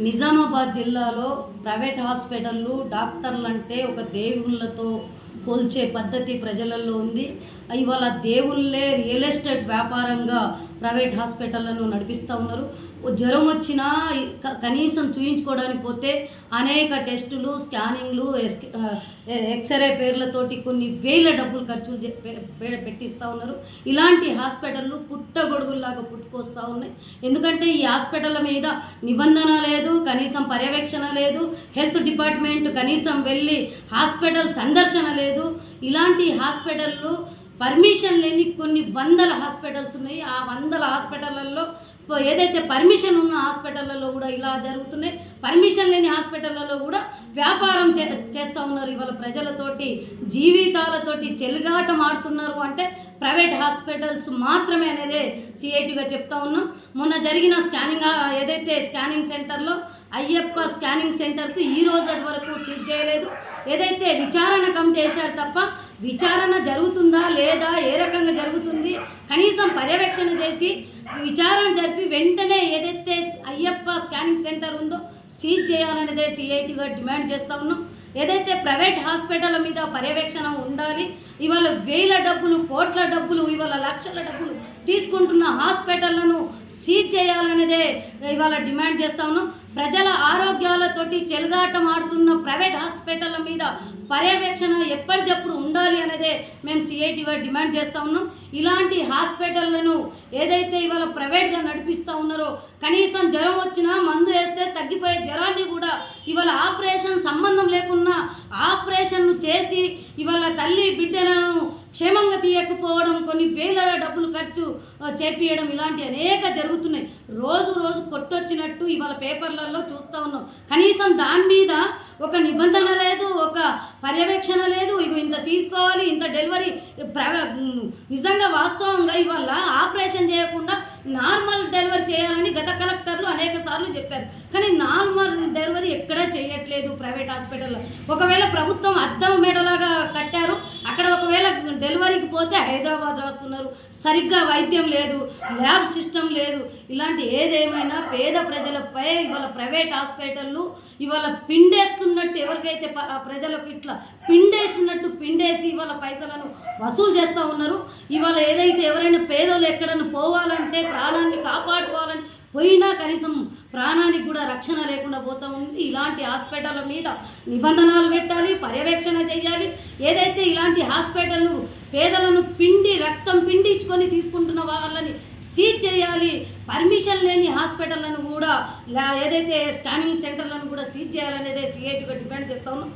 నిజామాబాద్ జిల్లాలో ప్రైవేట్ హాస్పిటళ్ళు డాక్టర్లంటే ఒక దేవుళ్ళతో పోల్చే పద్ధతి ప్రజలలో ఉంది. ఇవాళ దేవుళ్ళే రియల్ ఎస్టేట్ వ్యాపారంగా ప్రైవేట్ హాస్పిటళ్ళను నడిపిస్తూ ఉన్నారు. జ్వరం వచ్చినా కనీసం చూయించుకోవడానికి పోతే అనేక టెస్టులు స్కానింగ్లు ఎక్స్రే పేర్లతోటి కొన్ని వేల డబ్బులు ఖర్చులు పెట్టిస్తూ ఉన్నారు. ఇలాంటి హాస్పిటళ్ళు పుట్టగొడుగుల్లాగా పుట్టుకొస్తూ ఉన్నాయి. ఎందుకంటే ఈ హాస్పిటల్ మీద నిబంధన లేదు కనీసం పర్యవేక్షణ లేదు. హెల్త్ డిపార్ట్మెంట్ కనీసం వెళ్ళి హాస్పిటల్ సందర్శన లేదు. ఇలాంటి హాస్పిటళ్ళు పర్మిషన్ లేని కొన్ని వందల హాస్పిటల్స్ ఉన్నాయి. ఆ వందల హాస్పిటళ్ళల్లో ఏదైతే పర్మిషన్ ఉన్న హాస్పిటళ్ళలో కూడా ఇలా జరుగుతున్నాయి. పర్మిషన్ లేని హాస్పిటళ్ళలో వ్యాపారం చే చేస్తూ ఉన్నారు ఇవాళ ప్రజలతోటి జీవితాలతోటి చెలుగాటం ఆడుతున్నారు అంటే ప్రైవేట్ హాస్పిటల్స్ మాత్రమే అనేది సిఐటిగా చెప్తా ఉన్నాం. మొన్న జరిగిన స్కానింగ్ ఏదైతే స్కానింగ్ సెంటర్లో అయ్యప్ప స్కానింగ్ సెంటర్కు ఈ రోజు వరకు సీజ్ చేయలేదు. ఏదైతే విచారణ కమిటీ వేశారు తప్ప విచారణ జరుగుతుందా లేదా ఏ రకంగా జరుగుతుంది కనీసం పర్యవేక్షణ చేసి విచారణ జరిపి వెంటనే ఏదైతే అయ్యప్ప స్కానింగ్ సెంటర్ ఉందో సీజ్ చేయాలనేదే సిఐటిగా డిమాండ్ చేస్తూ ఉన్నాం. ఏదైతే ప్రైవేట్ హాస్పిటల్ మీద పర్యవేక్షణ ఉండాలి ఇవాళ వేల డబ్బులు కోట్ల డబ్బులు ఇవాళ లక్షల డబ్బులు తీసుకుంటున్న హాస్పిటళ్ళను సీజ్ చేయాలనేదే ఇవాళ డిమాండ్ చేస్తా ఉన్నాం. ప్రజల ఆరోగ్యాలతోటి చెలగాటం ఆడుతున్న ప్రైవేట్ హాస్పిటళ్ళ మీద పర్యవేక్షణ ఎప్పటికప్పుడు ఉండాలి అనేదే మేము సిఐటిగా డిమాండ్ చేస్తూ ఉన్నాం. ఇలాంటి హాస్పిటళ్ళను ఏదైతే ఇవాళ ప్రైవేట్గా నడిపిస్తూ ఉన్నారో కనీసం జ్వరం వచ్చినా మందు వేస్తే తగ్గిపోయే జ్వరాన్ని కూడా ఇవాళ ఆపరేషన్ సంబంధం లేకున్నా ఆపరేషన్ను చేసి ఇవాళ తల్లి బిడ్డలను క్షేమంగా తీయకపోవడం కొన్ని వేల డబ్బులు ఖర్చు చేపియడం ఇలాంటి అనేక జరుగుతున్నాయి. రోజు రోజు కొట్టొచ్చినట్టు ఇవాళ పేపర్లలో చూస్తూ ఉన్నాం. కనీసం దాని మీద ఒక నిబంధన లేదు ఒక పర్యవేక్షణ తీసుకోవాలి ఇంత డెలివరీ నిజంగా వాస్తవంగా ఇవాళ ఆపరేషన్ చేయకుండా నార్మల్ డెలివరీ చేయాలని గత కలెక్టర్లు అనేక సార్లు చెప్పారు. కానీ నార్మల్ డెలివరీ ఎక్కడా చేయట్లేదు ప్రైవేట్ హాస్పిటల్లో. ఒకవేళ ప్రభుత్వం అద్దం మెడలాగా కట్టారు పోతే హైదరాబాద్ వస్తున్నారు. సరిగ్గా వైద్యం లేదు ల్యాబ్ సిస్టమ్ లేదు. ఇలాంటి ఏదేమైనా పేద ప్రజలపై ఇవాళ ప్రైవేట్ హాస్పిటళ్ళు ఇవాళ పిండేస్తున్నట్టు ఎవరికైతే ప్రజలకు ఇట్లా పిండేసినట్టు పిండేసి ఇవాళ పైసలను వసూలు చేస్తూ ఉన్నారు. ఇవాళ ఏదైతే ఎవరైనా పేదోళ్ళు ఎక్కడన్నా పోవాలంటే ప్రాణాన్ని కాపాడుకోవాలని పోయినా కనీసం ప్రాణానికి కూడా రక్షణ లేకుండా పోతూ ఉంది. ఇలాంటి హాస్పిటల్ మీద నిబంధనలు పెట్టాలి పర్యవేక్షణ చేయాలి. ఏదైతే ఇలాంటి హాస్పిటల్ను పేదలను పిండి రక్తం పిండించుకొని తీసుకుంటున్న వాళ్ళని సీజ్ చేయాలి పర్మిషన్ లేని హాస్పిటళ్ళను కూడా ఏదైతే స్కానింగ్ సెంటర్లను కూడా సీజ్ చేయాలనేదే సిఐటిగా డిపెండ్ చేస్తా ఉన్నాం.